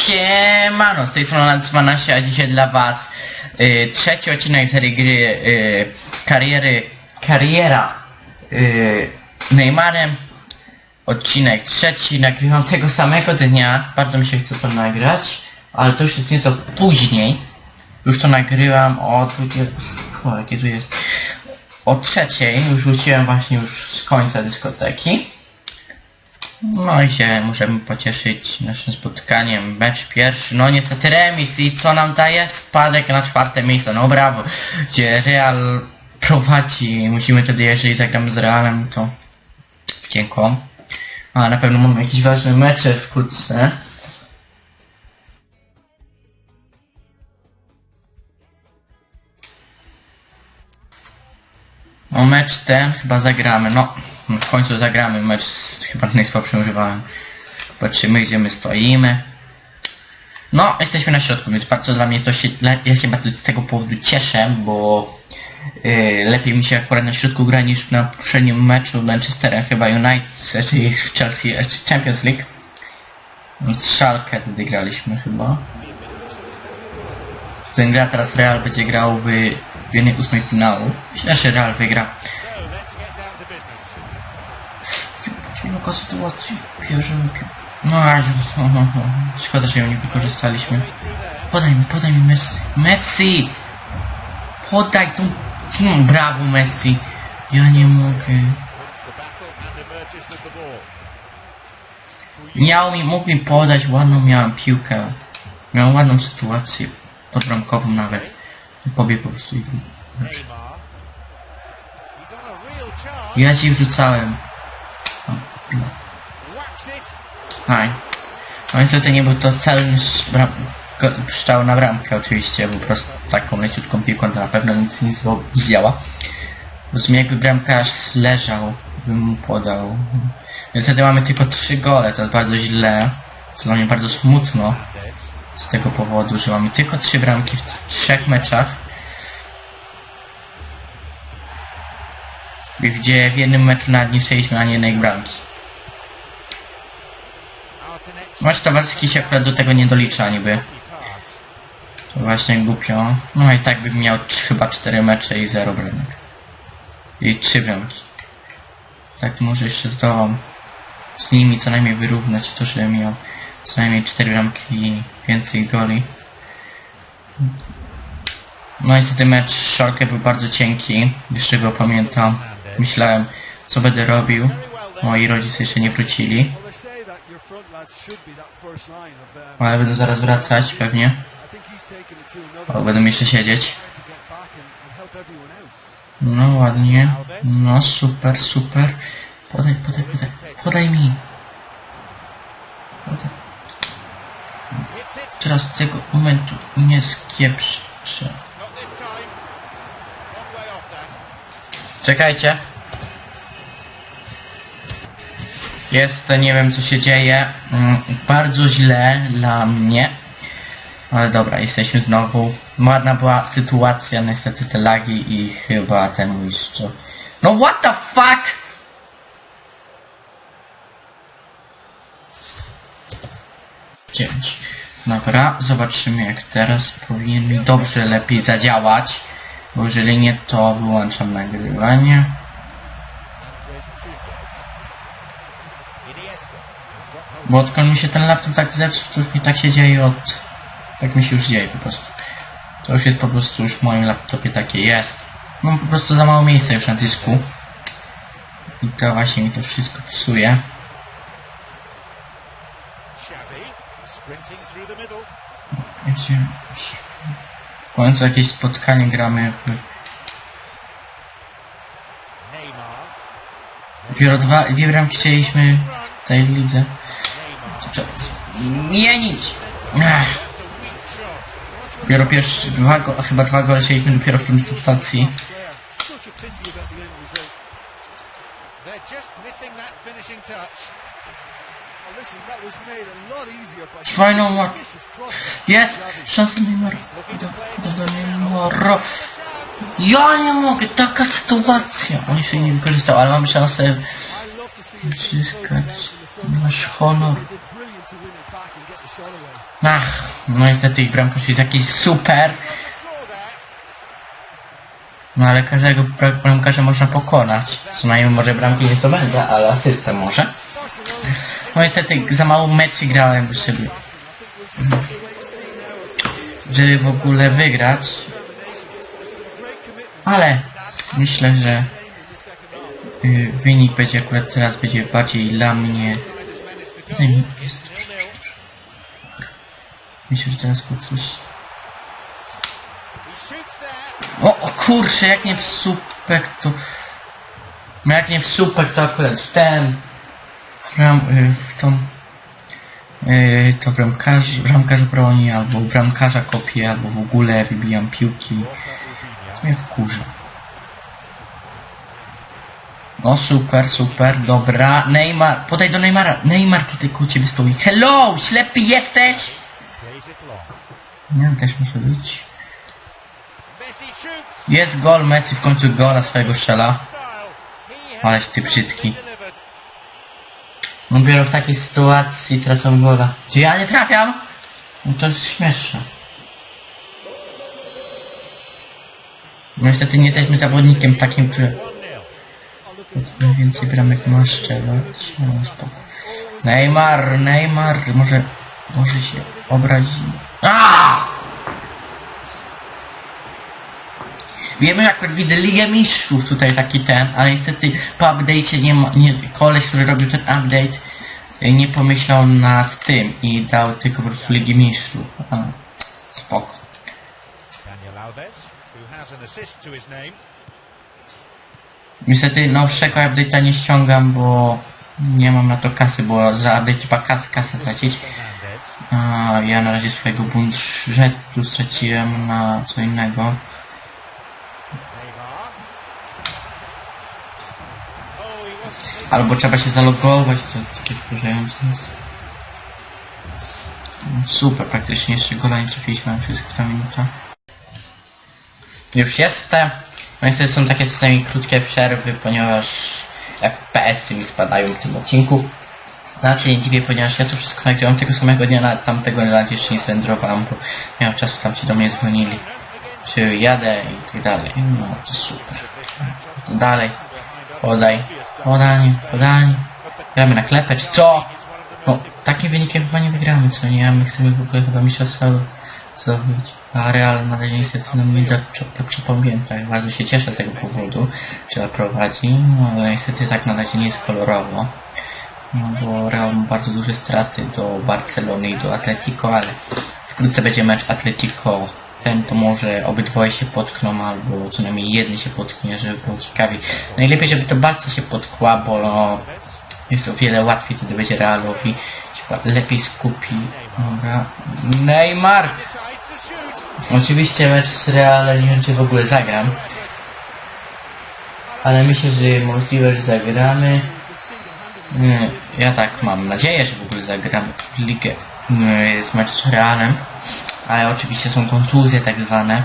Siemano, z tej strony Lancmanasia, a dzisiaj dla was y, trzeci odcinek serii gry y, kariery, kariera y, Neymarem. Odcinek trzeci, nagrywam tego samego dnia, bardzo mi się chce to nagrać, ale to już jest nieco później. Już to nagrywam o 20... O, jakie tu jest? O trzeciej, już wróciłem właśnie już z końca dyskoteki. No i się możemy pocieszyć naszym spotkaniem. Mecz pierwszy, no niestety remis i co nam daje? Spadek na czwarte miejsce, no brawo. Gdzie Real prowadzi, musimy wtedy, jeżeli zagramy z Realem, to dziękuję. A na pewno mamy jakieś ważne mecze wkrótce. O mecz ten chyba zagramy, no w końcu zagramy mecz z chyba najsłabszym rywalem. Patrzymy gdzie my stoimy. No, jesteśmy na środku, więc bardzo dla mnie to się, ja się bardzo z tego powodu cieszę, bo yy, lepiej mi się akurat na środku gra niż na poprzednim meczu Manchesterem chyba United, czyli w Chelsea, czy Champions League. Z Schalke wtedy graliśmy chyba. Ten gra teraz Real będzie grał w, w finału. Myślę, że Real wygra. Sytuacji. Bierzemy piłkę. No szkoda, że ją nie wykorzystaliśmy. Podaj mi, podaj mi Messi. Messi! Podaj tą... Hmm, brawo Messi. Ja nie mogę. Miał mi, mógł mi podać, ładną miałem piłkę. Miałem ładną sytuację. Podbramkową nawet. Pobiegł po prostu i... Ja ci wrzucałem. O, piła. Aj. No niestety nie był to celny sz- bram... na bramkę oczywiście, po prostu taką leciutką piłką to na pewno nic nie zdziała. W sumie jakby bramkarz leżał, bym mu podał. Niestety mamy tylko trzy gole, to jest bardzo źle. Co dla mnie bardzo smutno. Z tego powodu, że mamy tylko trzy bramki w trzech meczach. Gdzie w jednym meczu nawet nie strzeliśmy jednej bramki. Masz towarzyski się akurat do tego nie dolicza niby. To właśnie głupio. No i tak bym miał chyba cztery mecze i zero bramek. I trzy bramki. Tak może jeszcze zdołam z nimi co najmniej wyrównać to, że miał co najmniej cztery bramki i więcej goli. No niestety mecz Schalke był bardzo cienki, jeszcze go pamiętam. Myślałem co będę robił. Moi rodzice jeszcze nie wrócili. Ale będą zaraz wracać pewnie. O, będą jeszcze siedzieć. No ładnie. No super, super. Podaj, podaj, podaj. Podaj mi. Podaj. Teraz tego momentu nie skieprzę. Czekajcie. Jest, nie wiem co się dzieje. Mm, Bardzo źle dla mnie. Ale dobra, jesteśmy znowu. Ładna była sytuacja, niestety te lagi i chyba ten mój. No what the fuck? Dziewięć. Dobra, zobaczymy jak teraz powinien mi dobrze lepiej zadziałać. Bo jeżeli nie, to wyłączam nagrywanie. Bo odkąd mi się ten laptop tak zepsuł, to już mi tak się dzieje od... Tak mi się już dzieje po prostu. To już jest po prostu już w moim laptopie takie jest. Mam po prostu za mało miejsca już na dysku. I to właśnie mi to wszystko psuje. Gdzie... W końcu jakieś spotkanie gramy. Dopiero dwa, dwie bramki chcieliśmy w tej lidze. Neymar. Zmienić! Dopiero pierwszy, dwa go, chyba dwa gole chcieliśmy dopiero w tej sytuacji. Fajną cross. Jest! Szansa Neymara. Do, Neymara. Ja nie mogę, taka sytuacja. On jeszcze nie wykorzystał, ale mamy szansę Uzyskać nasz honor. Ach, no niestety ich bramkarz jest jakiś super. No ale każdego bra- bramkarza można pokonać. Co najmniej może bramki nie to będę, ale asystę może. No niestety za mało meczy grałem by sobie. Żeby w ogóle wygrać. Ale myślę, że y, wynik będzie akurat teraz będzie bardziej dla mnie. Jest. Myślę, że teraz there. O, o kurczę, jak nie w supek to... No jak nie w supek to akurat w ten... W, ram, y, w tą... y, to bramkarz, bramkarz broni, albo bramkarza kopię, albo w ogóle wybijam piłki. To mnie wkurza. No super, super, dobra. Neymar, podaj do Neymara. Neymar tutaj koło ciebie stoi. Hello, ślepy jesteś? Nie, też muszę być. Jest gol, Messi w końcu gola swojego strzela. Aleś ty brzydki. No dopiero w takiej sytuacji tracą gola. Gdzie ja nie trafiam? No to jest śmieszne. No niestety nie jesteśmy zawodnikiem takim, który 1-0. najwięcej bramek ma strzelać. No. Neymar, Neymar, może, może się obrazi. A! Wiemy, akurat widzę Ligę Mistrzów tutaj taki ten, ale niestety po update'cie nie ma, nie, koleś, który robił ten update y, nie pomyślał nad tym i dał tylko po prostu Ligi Mistrzów. A, spoko. Niestety nowszego update'a nie ściągam, bo nie mam na to kasy, bo za update trzeba kasę, kasę tracić. A ja na razie swojego budżetu straciłem na co innego. Albo trzeba się zalogować, to takie wkurzające jest. No, Super, praktycznie jeszcze gola nie trafiliśmy na wszystko minuta. Już jestem. No niestety są takie czasami krótkie przerwy, ponieważ FPS-y mi spadają w tym odcinku. Na dziwię, ponieważ ja to wszystko nagrywam tego samego dnia, na tamtego na razie jeszcze nie zrendrowałem, bo miałem czasu tam ci do mnie dzwonili. Czy jadę i tak dalej. No to super. Dalej. Podaj. Podanie, podanie. Gramy na klepę, czy co? No, takim wynikiem chyba nie wygramy, co nie? A my chcemy w ogóle chyba mistrzostwa zdobyć. A Real na razie niestety no mi dobrze, pamięta. Bardzo się cieszę z tego powodu, że prowadzi, no ale niestety tak na razie nie jest kolorowo. No bo Real ma bardzo duże straty do Barcelony i do Atletico, ale wkrótce będzie mecz Atletico. Ten to może obydwoje się potkną, albo co najmniej jeden się potknie, żeby było ciekawiej. Najlepiej, żeby to Barca się potkła, bo no, jest o wiele łatwiej, wtedy będzie Realowi lepiej skupi. Dobra. Neymar! Oczywiście mecz z Realem nie wiem czy w ogóle zagram. Ale myślę, że możliwe, że zagramy. Ja tak mam nadzieję, że w ogóle zagram ligę. Nie, Jest mecz z Realem. Ale oczywiście są kontuzje tak zwane.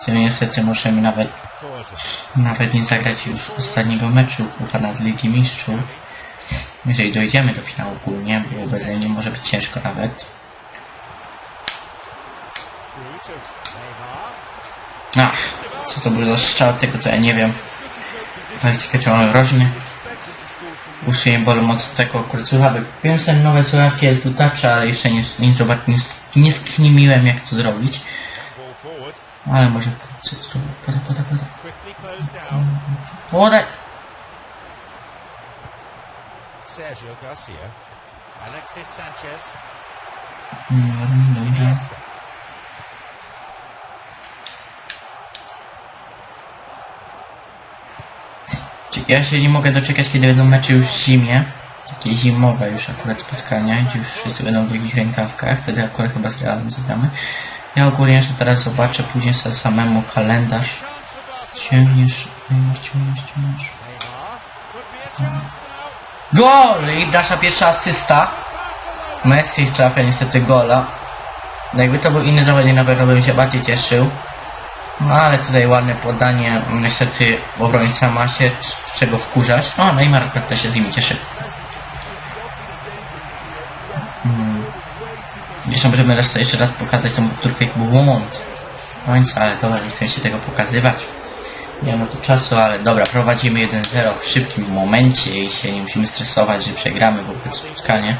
Co niestety możemy nawet nawet nie zagrać już ostatniego meczu ponad Ligi Mistrzów. Jeżeli dojdziemy do finału ogólnie, bo bez nie może być ciężko nawet. Ach, co to był za strzał, tego to ja nie wiem. Właściwie czy on rożny. Uszy bolą od tego akurat słuchawek. Kupiłem sobie nowe słuchawki L2 Touch, ale jeszcze nie, nie, zobacz, nie, nie sknimiłem jak to zrobić. Ale może co zrobię? Poda, poda, poda. Quickly closed down. Podaj! Sergio Garcia. Alexis Sanchez. No, no, no. Iniesta. Ja się nie mogę doczekać, kiedy będą mecze już w zimie. Takie zimowe już akurat spotkania, gdzie już wszyscy będą w długich rękawkach. Wtedy akurat chyba z Realem zagramy. Ja ogólnie jeszcze teraz zobaczę później sobie samemu kalendarz. Ciągniesz, ciągniesz, ciągniesz, ciągniesz. Gol! I nasza pierwsza asysta. Messi trafia niestety gola. No jakby to był inny zawodnik, na pewno bym się bardziej cieszył. No ale tutaj ładne podanie. Niestety obrońca ma się czego wkurzać. O, Neymar też się z nimi cieszy. Hmm. Jeszcze możemy raz jeszcze raz pokazać tą powtórkę błąd. Końca, ale dobra, nie chcę się tego pokazywać. Nie ma tu czasu, ale dobra, prowadzimy 1-0 w szybkim momencie i się nie musimy stresować, że przegramy wobec spotkanie.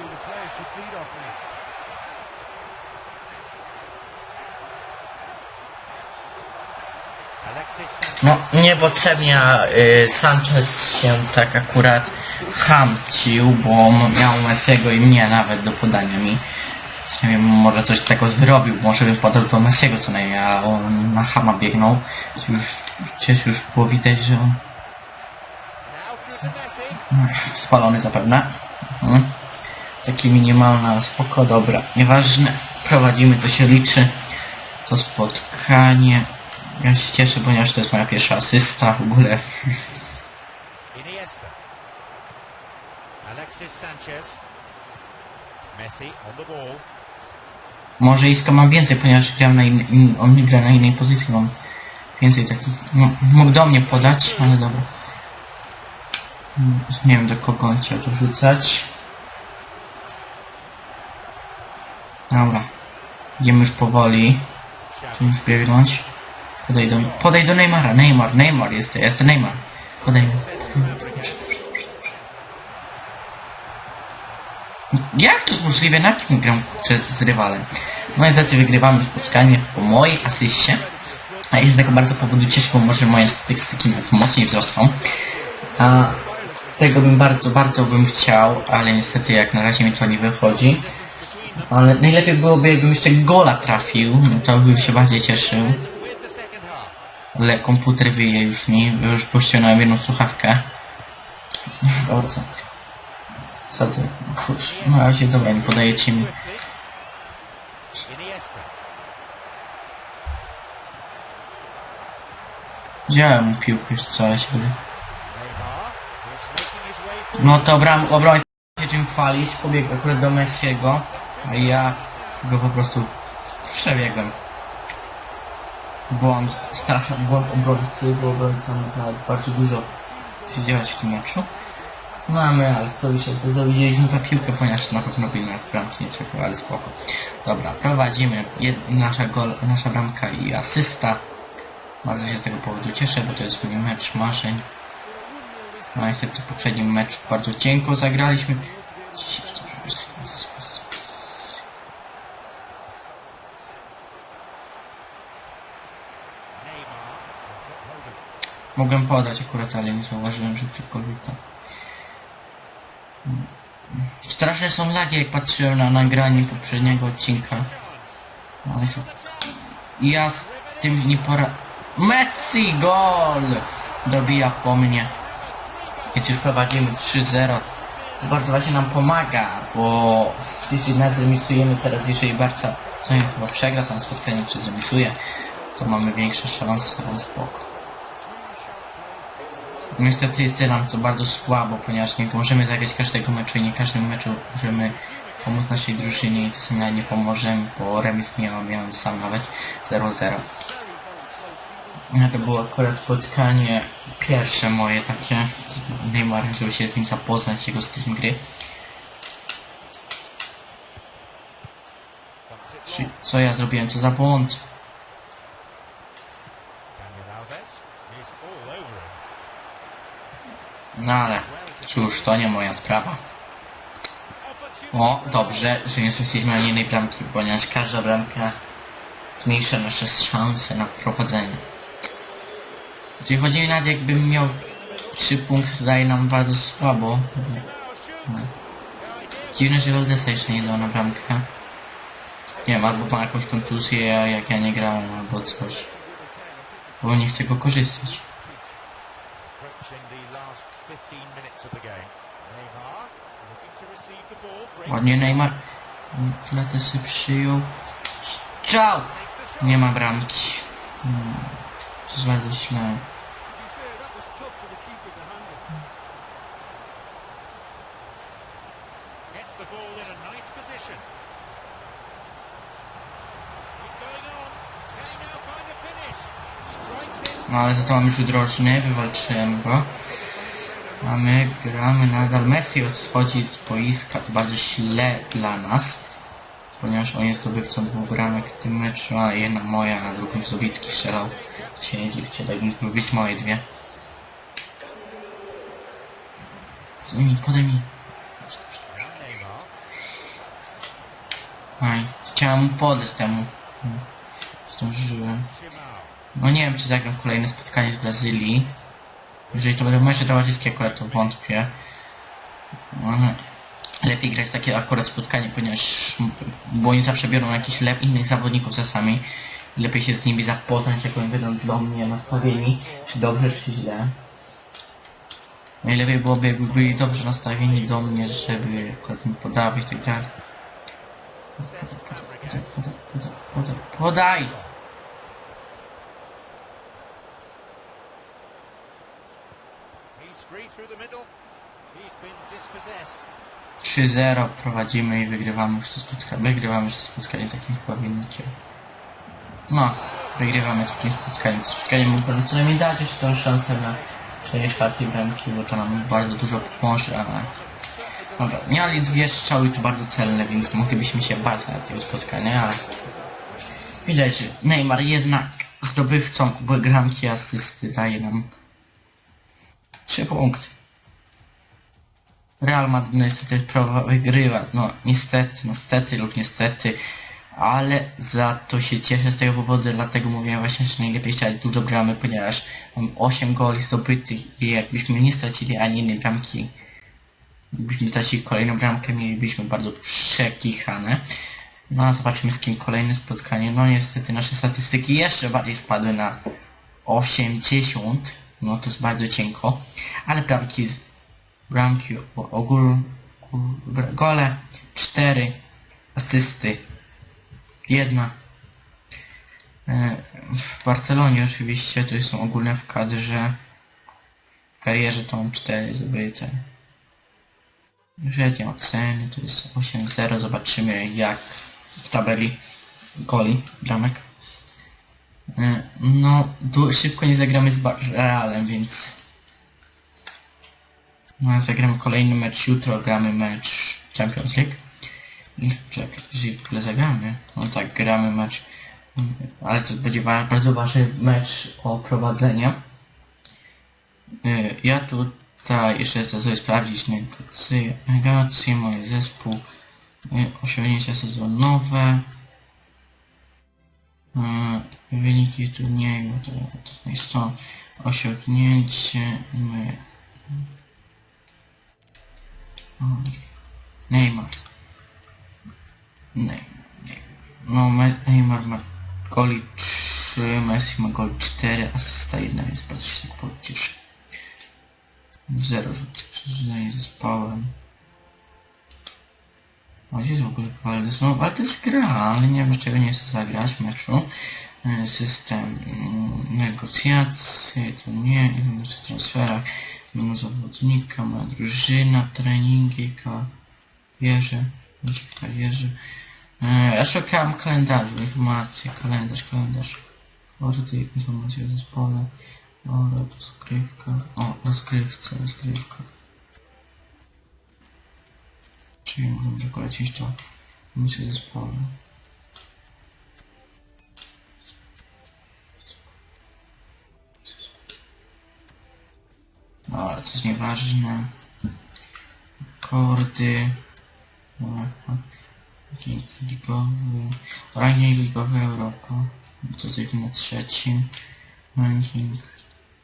Well, No, niepotrzebnie y, Sanchez się tak akurat chamcił, bo miał Messiego i mnie nawet do podania mi. Nie wiem, może coś takiego zrobił, może bym podał to Messiego co najmniej, a on na Hama biegnął. Już, gdzieś już było widać, że on spalony zapewne. Mhm. Taki minimalny, ale spoko, dobra. Nieważne, prowadzimy, to się liczy. To spotkanie. Ja się cieszę, ponieważ to jest moja pierwsza asysta w ogóle. Iniesta. Alexis Sanchez. Messi on the ball. Może Iska mam więcej, ponieważ gram na in, in, on gra na innej pozycji, mam więcej takich, no, mógł do mnie podać, ale dobra. Mm, Nie wiem do kogo on chciał to rzucać. Dobra. Idziemy już powoli. Tu już biegnąć. Podaj do, podaj do Neymara, Neymar, Neymar jest, jest Neymar. Podaj. Jak to jest możliwe? Na kim gram z- rywalem? No niestety wygrywamy spotkanie po mojej asyście. A jest tego bardzo powodu cieszę, bo może moje statystyki mocniej wzrosną. A tego bym bardzo, bardzo bym chciał, ale niestety jak na razie mi to nie wychodzi. Ale najlepiej byłoby jakbym jeszcze gola trafił, no to bym się bardziej cieszył. Ale komputer wyje już mi, już pościągnąłem jedną słuchawkę. Dobra, co? Co ty? Kurczę, no ale się dobra, nie podajecie mi. Wziąłem mu piłkę już co, ja się będę... Neymar is making his way forward. No to bram, obrońca się czym chwalić, pobiegł akurat do Messiego, a ja go po prostu przebiegłem. Błąd, straszny błąd obrońcy, bo obrońca mógł bardzo dużo się działać w tym meczu. No a my, ale co już to dowiedzieliśmy ta piłkę, ponieważ na pewno by w bramki nie czekał, ale spoko. Dobra, prowadzimy, nasza, gol, nasza bramka i asysta. Bardzo się z tego powodu cieszę, bo to jest mój mecz marzeń. No niestety w poprzednim meczu bardzo cienko zagraliśmy. Mogłem podać akurat, ale nie zauważyłem, że ktokolwiek to... Straszne są lagi, jak patrzyłem na nagranie poprzedniego odcinka. No. I ja z tym nie pora... Messi gol! Dobija po mnie. Więc już prowadzimy 3-0. To bardzo właśnie nam pomaga, bo jeśli nawet zremisujemy teraz, jeżeli Barca co nie chyba przegra tam spotkanie, czy zremisuje, to mamy większe szanse, ale spoko. Niestety jest nam to bardzo słabo, ponieważ nie możemy zagrać każdego meczu i nie każdym meczu możemy pomóc naszej drużynie i czasami nawet nie pomożemy, bo remis miałem, miałem sam nawet 0-0. No to było akurat spotkanie pierwsze moje takie Neymar, żeby się z nim zapoznać, jego styl gry. Co ja zrobiłem, to za błąd. Cóż, to nie moja sprawa. O, dobrze, że nie straciliśmy ani jednej bramki, ponieważ każda bramka zmniejsza nasze szanse na prowadzenie. Czyli chodzi mi nawet jakbym miał 3 punkty, to daje nam bardzo słabo. Dziwne, że Valdesa jeszcze nie dał na bramkę. Nie wiem, albo ma jakąś kontuzję, jak ja nie grałem, albo coś. Bo nie chcę go korzystać. Approaching the last 15 minutes of the game. Neymar looking to receive the ball. Break Ładnie Neymar. Latesy przyjął. Strzał! takes a shot. Nie ma bramki. Hmm. To jest bardzo źle. To be fair, that was tough for the keeper to handle. Gets the ball in a nice position. He's going on. Can he now find a finish? Strikes it. No ale za to mam już drożny, wywalczyłem go. A my gramy nadal. Messi odchodzi z boiska, to bardzo źle dla nas. Ponieważ on jest zdobywcą dwóch bramek w tym meczu, a jedna moja, a drugą z obitki strzelał. Się nie dziwcie, być moje dwie. Podaj mi, podaj mi. Aj, chciałem mu podać temu. Zdążyłem. No nie wiem, czy zagram kolejne spotkanie z Brazylii. Jeżeli to będą mecze towarzyskie, akurat to wątpię. No, lepiej grać takie akurat spotkanie, ponieważ bo oni zawsze biorą jakichś lep innych zawodników czasami. Lepiej się z nimi zapoznać, jak oni będą dla mnie nastawieni, czy dobrze, czy źle. Najlepiej byłoby, jakby byli dobrze nastawieni do mnie, żeby akurat mi podawać i tak dalej. Podaj, podaj, podaj, podaj, podaj! 3-0 prowadzimy i wygrywamy już to spotkanie. Wygrywamy już to spotkanie takim wynikiem. No, wygrywamy takim spotkaniem. Spotkanie mógłby nam co najmniej dać jeszcze tą szansę na przejęcie czwartej bramki, bo to nam bardzo dużo pomoże, ale... Dobra, mieli dwie strzały tu bardzo celne, więc moglibyśmy się bać na tego spotkania, ale... Widać, że Neymar jednak zdobywcą bramki asysty daje nam 3 punkty. Real Madrid no niestety wygrywa, no niestety, no stety lub niestety, ale za to się cieszę z tego powodu, dlatego mówiłem właśnie, że najlepiej strzelać dużo bramy, ponieważ mam 8 goli zdobytych i jakbyśmy nie stracili ani jednej bramki, gdybyśmy stracili kolejną bramkę, mielibyśmy bardzo przekichane. No a zobaczymy z kim kolejne spotkanie. No niestety nasze statystyki jeszcze bardziej spadły na 80, no to jest bardzo cienko, ale bramki bramki o- ogól, ogól gole 4 asysty jedna. E, w Barcelonie oczywiście to są ogólne w kadrze w karierze to mam 4 zdobyte średnia oceny to jest 8-0 zobaczymy jak w tabeli goli bramek. E, no du- szybko nie zagramy z Realem więc no, zagramy kolejny mecz. Jutro, gramy mecz Champions League. I czekaj, w ogóle zagramy, no tak, gramy mecz, ale to będzie ba- bardzo ważny mecz o prowadzenie. Y, Ja tutaj jeszcze chcę sobie sprawdzić negocje, negocje. Moje zespół, y, osiągnięcia sezonowe, y, wyniki turnieju, to, to jest to osiągnięcie, my, Neymar. Neymar. No, Me- Neymar ma goli 3, Messi ma goli 4, asysta 1, więc bardzo się tak pocieszy. 0 rzutów przeżycia zespołem. O, gdzie jest w ogóle Valdes? No, ale to jest gra, ale nie wiem dlaczego nie chcę zagrać w meczu. E, System mm, negocjacji, to nie, informacje o transferach, menu zawodnika, moja drużyna, treningi, karierze, karierze. E, Ja szukałem kalendarzu, informacje, kalendarz, kalendarz. Ordy, informacje o zespole, o rozgrywka, o rozgrywce, rozgrywka. Czyli możemy przekolecić to informacje o zespole. Ale to jest nieważne. Kordy. No, Ranking ligowy. Ranking ligowy Europa. To jest na trzecim. Ranking.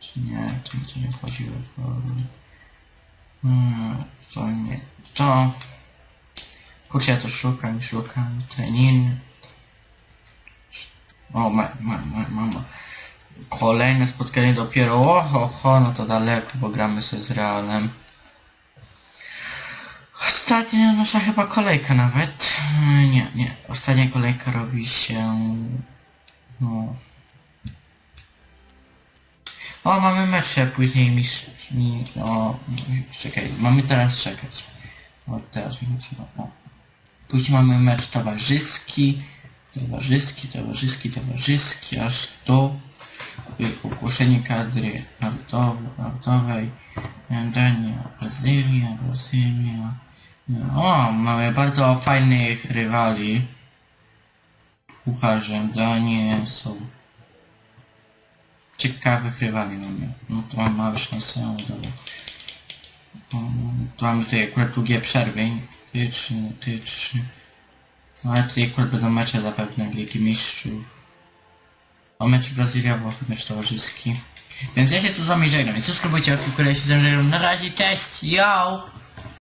Czy nie, to to nie wchodziło. Hmm, to nie. To. Kurczę, ja to szukam, szukam. Trening. O, ma, ma, ma, mama. Kolejne spotkanie dopiero, oho, ho, no to daleko, bo gramy sobie z Realem. Ostatnia nasza chyba kolejka nawet. E, Nie, nie. Ostatnia kolejka robi się... No... O, mamy mecze później mistrz... Mi, o, czekaj, mamy teraz czekać. O, teraz mi chodzi o... Później mamy mecz towarzyski, towarzyski, towarzyski, towarzyski, aż do y, ogłoszenie kadry narodowej, narodowej Dania, Brazylia, Brazylia. O, mamy bardzo fajnych rywali. Pucharzem Danię są ciekawych rywali mamy. No to mamy małe szanse, ale dobra. To mamy tutaj akurat długie przerwy. Ty trzy, ty trzy. No ale tutaj akurat będą mecze zapewne Ligi Mistrzów. O mecz Brazylia, Włochy, mecz towarzyski. Więc ja się tu z wami żegnam. Subskrybujcie, łapki w górę, ja się z wami żegnam. Na razie, cześć, yo!